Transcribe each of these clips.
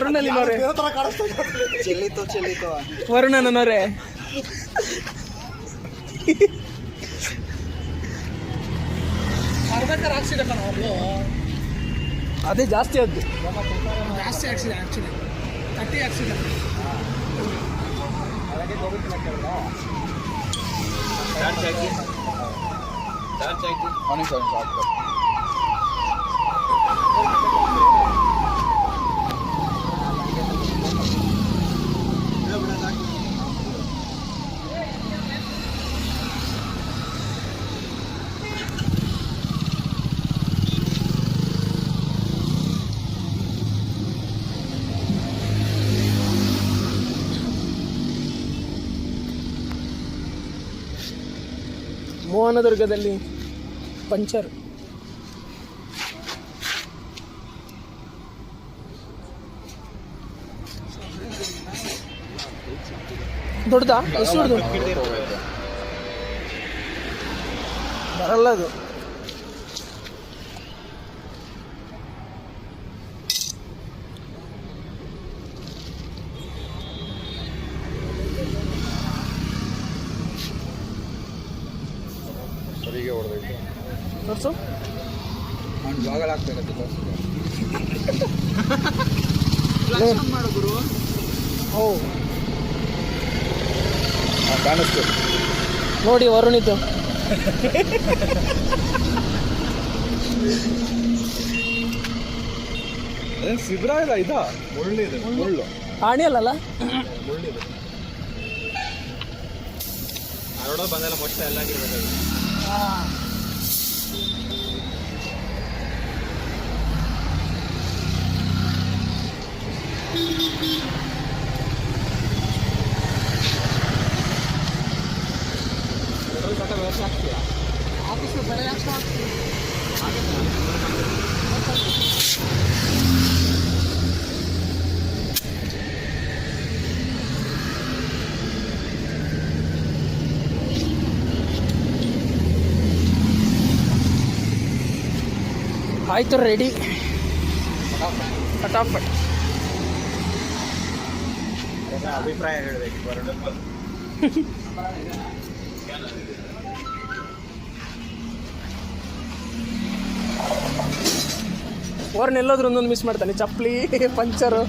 ವರುಣನಿನವರೇ. ಚೆಲ್ಲಿತು ಚೆಲ್ಲಿತು. ಹಾಕ್ಸಿದೆ ಕಣ ಅವ್ರು ಅದೇ ಜಾಸ್ತಿ ಆದ್ದು ಜಾಸ್ತಿ ಹಾಕ್ಸಿದೆ ಆ್ಯಕ್ಚುಲಿ ಸರ್ ಹಾಕ್ಸಿದೆ. ಮೋಹನದುರ್ಗದಲ್ಲಿ ಪಂಚರ್. ದೊಡ್ಡದಾ? ಎಷ್ಟು ಬರಲ್ಲ ಅದು. ಸರಿಗೆ ಹೊಡೆದೈತೆ. ತೋರ್ಸು. ಅವ್ನು ಬಾಗಲ್ ಹಾಕ್ಬೇಕಂತ ಓ ಕಾಣಿಸ್ತು. ನೋಡಿ ವರುಣಿತು. ಅದೇನು ಶಿಬಿರ ಇಲ್ಲ ಇದ? ಮುಳ್ಳಿದೆ ಮುಳ್ಳು. ಆಣಿ ಅಲ್ಲಲ್ಲ? ಮುಳ್ಳಿದೆ ಬಂದಲ್ಲ ಮೊಟ್ಟ ಎಲ್ಲ ಆಗಿರ್ಬೇಕು ऑफिस में बड़े अच्छा ಆಯ್ತು ರೆಡಿ ಫಟಾಫಟ್ ಅಭಿಪ್ರಾಯ ಹೇಳಬೇಕು ಎಲ್ಲೋದ್ರು ಒಂದೊಂದು ಮಿಸ್ ಮಾಡ್ತಾನೆ. ಚಪ್ಪಲಿ ಪಂಚರು.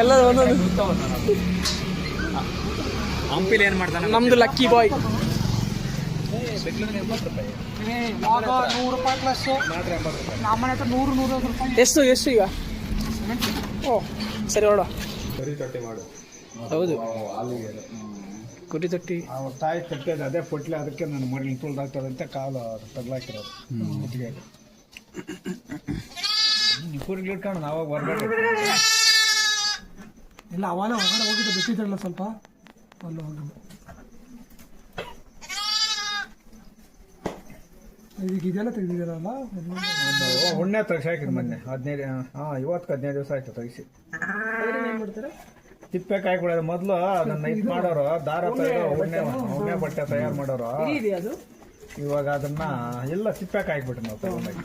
ಎಲ್ಲ ಒಂದೊಂದು. ಹಂಪಿಲಿ ಏನು ಮಾಡ್ತಾನೆ? ನಮ್ದು ಲಕ್ಕಿ ಬಾಯ್ ಇವಾಗ ನೂರು ರೂಪಾಯಿ ಪ್ಲಸ್ ನಮ್ಮನೆ ಹತ್ರ ನೂರು ನೂರೈವತ್ತು ರೂಪಾಯಿ ಎಷ್ಟು ಎಷ್ಟು ಈಗ? ಓ ಸರಿ ಓಡಾ ತೊಟ್ಟಿ ಮಾಡು. ಹೌದು. ಅಲ್ಲಿಗೆ ಕುರಿ ತೊಟ್ಟಿ. ಅವ್ರ ತಾಯಿ ತಟ್ಟೆ ಅದೇ ಪೊಟ್ಲೆ ಅದಕ್ಕೆ ನಾನು ಮರಳಿ ಅಂತ ಕಾಲು ತಗ್ಲಾಕಿರೋದು. ಕುತ್ತಿಗೆ ಕುರಿಗೆ ಇಟ್ಕೊಂಡು ಅವಾಗ ಹೊರಗಡೆ ಇಲ್ಲ ಅವಾಗ ಹೊರಗಡೆ ಹೋಗಿದ್ದು ಬಿಟ್ಟಿದ್ರಲ್ಲ ಸ್ವಲ್ಪ. ಅಲ್ಲಿ ಹೋಗಿದ್ದು. ಇದಕ್ಕೆ ಇದೆಲ್ಲ ತೆಗೆದಿದ್ದೀರಲ್ಲ? ಉಣ್ಣೆ ತೆಗ್ಸಾಕಿದ್ ಮೊನ್ನೆ. ಹದಿನೈದು ಹಾಂ ಇವತ್ತು ಹದಿನೈದು ದಿವಸ ಆಯ್ತು ತೆಗಿಸಿ. ತಿಪ್ಪೆ ಕಾಯಿ ಕೊಡೋದು ಮೊದಲು ಅದನ್ನ ಇದು ಮಾಡೋರು ದಾರ ತೆಗೆದು ಉಣ್ಣೆ ಉಣ್ಣೆ ಬಟ್ಟೆ ತಯಾರು ಮಾಡೋರು. ಇವಾಗ ಅದನ್ನ ಎಲ್ಲ ತಿಪ್ಪೆ ಕಾಯ್ಬಿಟ್ಟು ನಾವು ತಗೊಂಡಾಗಿ.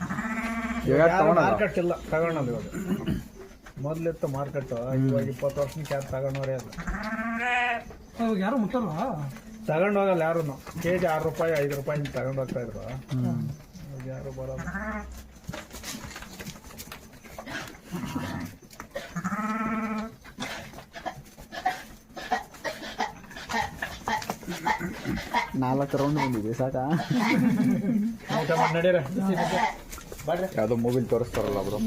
ಇವಾಗ ಮಾರ್ಕೆಟ್ ಇಲ್ಲ ತಗೊಳೋದು ಇವಾಗ. ಮೊದ್ಲಿತ್ತು ಮಾರ್ಕೆಟ್ ಇವಾಗ ಇಪ್ಪತ್ತು ವರ್ಷಕ್ಕೆ ಯಾರು ತಗೊಂಡವ್ರೆ ಅಲ್ಲ ಯಾರು ಮುಟ್ಟಲ್ಲ ತಗೊಂಡ್ ಹೋಗಲ್ಲ ಯಾರು ಕೆ ಜಿ ಆರು ರೂಪಾಯಿ ಐದು ರೂಪಾಯಿ ಹಿಂಗೆ ತಗೊಂಡೋಗ್ತಾ ಇದ್ರು. ಇವಾಗ ಯಾರು ಬರೋ ನಾಲ್ಕು ರೌಂಡ್ ಬಂದಿದೆ ಸಾಕಾ? ಊಟ ಮಾಡಿ ನಡೀರ. ಬರ್ರಿ ಯಾವುದೋ ಮೊಬೈಲ್ ತೋರಿಸ್ತಾರಲ್ಲ ಅವರು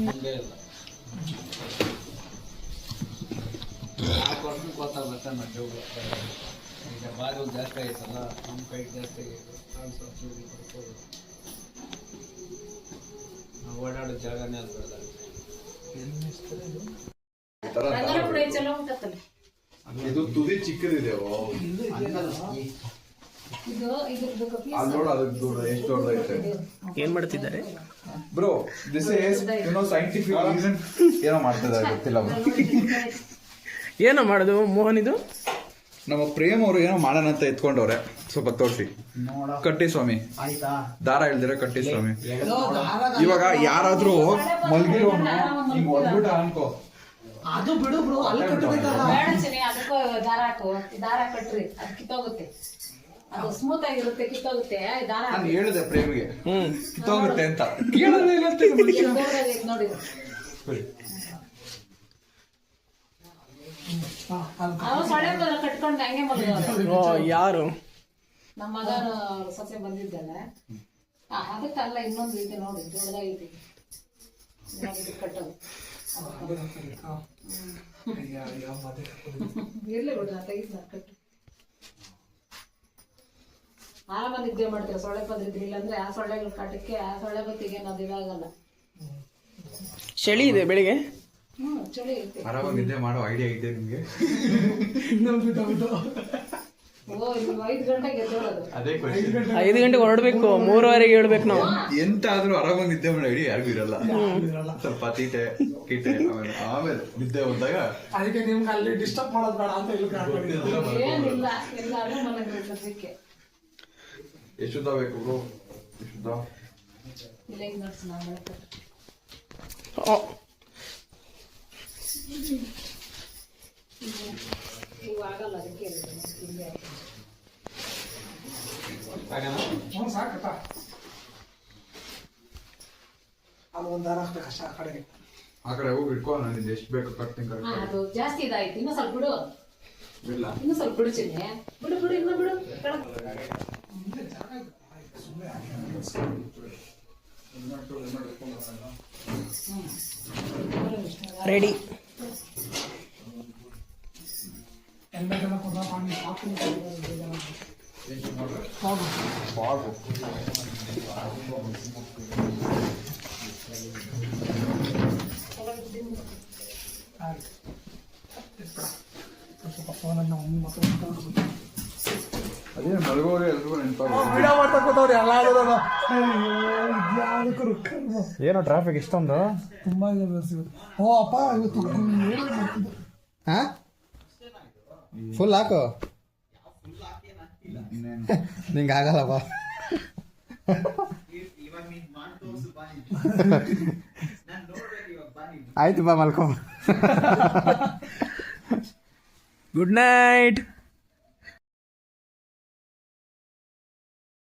ಓಡಾಡೋ ಜಾಗನೇ ಅಲ್ಲ ಇದು ತುದಿ ಚಿಕ್ಕದಿದೆ ಅಲ್ಲಿ ನೋಡು ಅದಕ್ಕೆ ದೊಡ್ಡ ಎಷ್ಟು ದೊಡ್ಡದೈತೆ. ಏನ್ ಮಾಡ್ತಿದ್ದಾರೆ? Bro this is you know scientific reason ಏನೋ ಮಾಡ್ತಿದ್ದಾರೆ ಗೊತ್ತಿಲ್ಲ bro. ಏನೋ ಮಾಡೋದು ಮೋಹನ್ ಇದು? ನಮ್ಮ ಪ್ರೇಮ್ ಅವರು ಏನೋ ಮಾಡೋಣ ಅಂತ ಎತ್ಕೊಂಡವ್ರೆ. ಸ್ವಲ್ಪ ತೋರಿಸಿ. ಕಟ್ಟಿ ಸ್ವಾಮಿ ಆಯ್ತಾ? ದಾರ ಇಲ್ದಿರ ಕಟ್ಟಿ ಸ್ವಾಮಿ ಇವಾಗ ಯಾರಾದ್ರೂ ಮಲ್ಗಿರೋನು ಹಿಂಗ್ ಹೊಡ್ಬಿಟ್ಟ ಅನ್ಕೋ. ಅದು ಬಿಡು ಬ್ರೋ ಅಲ್ಲಿ ಕಟ್ಟಬೇಕಲ್ಲ. ಬೇಡ ಚಿನಿ ಅದಕ್ಕೂ ದಾರ ಹಾಕು. ದಾರ ಕಟ್ರಿ ಅದು ಕಿತ್ತೋಗುತ್ತೆ. ಅದು ಸ್ಮೂತ್ ಆಗಿರುತ್ತೆ ಕಿತ್ತೋಗುತ್ತೆ. ದಾರ ನಾನು ಹಾಕಿ. ಹೇಳಿದೆ ಪ್ರೇಮಿಗೆ. ಹ್ಮ್. ಕಿತ್ತೋಗುತ್ತೆ ಅಂತ. ಕೇಳೋದೇ ಇಲ್ಲ ಅಂತ ನೋಡಿ. ಸೊಳ್ಳೆ ಕಟ್ಕೊಂಡು ಹಂಗೆ ಮಲ್ಗೋದು ಓ ಯಾರು? ನಮ್ಮ ಮಗನ ಸೊಸೆ ಬಂದಿದ್ದಲ್ಲ ಆ, ಅದಕ್ಕಲ್ಲ ಇನ್ನೊಂದು ರೀತಿ ನೋಡಿ ಜೋಳದ ಇದೆ ಕಟ್ಟೋದು. ಇರ್ಲಿ ಬಿಡು ನಾ ತೆಗಿದ್ ನಾ ಕಟ್ಟು. ಆರಾಮ ನಿದ್ದೆ ಮಾಡ್ತೀರ? ಸೊಳ್ಳೆ ಬಂದಿದ್ರಿ ಇಲ್ಲಾಂದ್ರೆ ಆ ಸೊಳ್ಳೆಗಳ ಕಾಟಕ್ಕೆ ಆ ಸೊಳ್ಳೆ ಬತ್ತಿಗೆ ಅನ್ನೋದು ಇದಾಗಲ್ಲ. ಚಳಿ ಇದೆ ಬೆಳಿಗ್ಗೆ? ಆರಾಮಾಗಿ ನಿದ್ದೆ ಮಾಡೋ ಐಡಿಯಾ ಇದೆ ನಿಮಗೆ? ಅದೇ ಐದು ಗಂಟೆಗೆ ಹೊರಡ್ಬೇಕು ಮೂರುವರೆಗೆ ಹೇಳ್ಬೇಕು ನಾವು. ಎಂತ ಆದ್ರೂ ಆರಾಮಾಗಿ ನಿದ್ದೆ ಮಾಡೋ ಐಡಿಯಾ ಯಾರಿಗೂ ಇರಲ್ಲ. ಸ್ವಲ್ಪ ತೀಟೆ ಕಿಟ್ಟೆ ಆಮೇಲೆ ಆಮೇಲೆ ನಿದ್ದೆ ಬಂದಾಗ ಅದಕ್ಕೆ ನಿಮ್ಗೆ ಅಲ್ಲಿ ಡಿಸ್ಟರ್ಬ್ ಮಾಡೋದು ಬೇಡ ಅಂತ ಇಲ್ಲಿ ಎಷ್ಟು ಬೇಕು ಬ್ರೋ. ಎಷ್ಟು ಉದ್ದ? ಇಲ್ಲ ಈಗ ನಡ್ಸ್ ನಾ ಬೆಳಕು ಓ, ಇವು ಆಗಲ್ಲ ಅದಕ್ಕೆ ಸಾಕಪ್ಪ ಅಲ್ಲಿ ಒಂದು ದಾರ ಹಾಕ್ಬೇಕು ಅಷ್ಟೇ ಆ ಕಡೆಗೆ ಆ ಕಡೆ ಹೋಗಿ ಇಟ್ಕೋ ನಾನು ಎಷ್ಟು ಬೇಕು ಕಟ್ತೀನಿ ಅದು ಜಾಸ್ತಿ ಇದಾಯ್ತು. ಇನ್ನೂ ಸ್ವಲ್ಪ ಬಿಡು. ಇಲ್ಲ. ಇನ್ನೂ ಸ್ವಲ್ಪ ಬಿಡು ಚಿನ್ನೆ. ಬಿಡು ಬಿಡು ಇನ್ನೂ ಬಿಡು. ಕೆಳಗ್. ರೆಡಿ ಎಲ್ಲ ಕೊಡ ಪಾನಿ ಸಾಕು ಬಾಗು ಸ್ವಲ್ಪ ಫೋನನ್ನು ಒಮ್ಮೆ ಮತ್ತೆ ಅದೇ ಮಲಗೋರೆ ಎಲ್ರಿಗೂ ನೆನಪಾಗ ಏನೋ ಟ್ರಾಫಿಕ್ ಇಷ್ಟೊಂದು? ತುಂಬಾ ಓ ಅಪ್ಪ ಇವತ್ತು ಹಾ? ಫುಲ್ ಹಾಕು ನಿಂಗೆ ಆಗಲ್ಲಪ್ಪ ಆಯ್ತು ಬಾ ಮಲ್ಕೊ ಗುಡ್ ನೈಟ್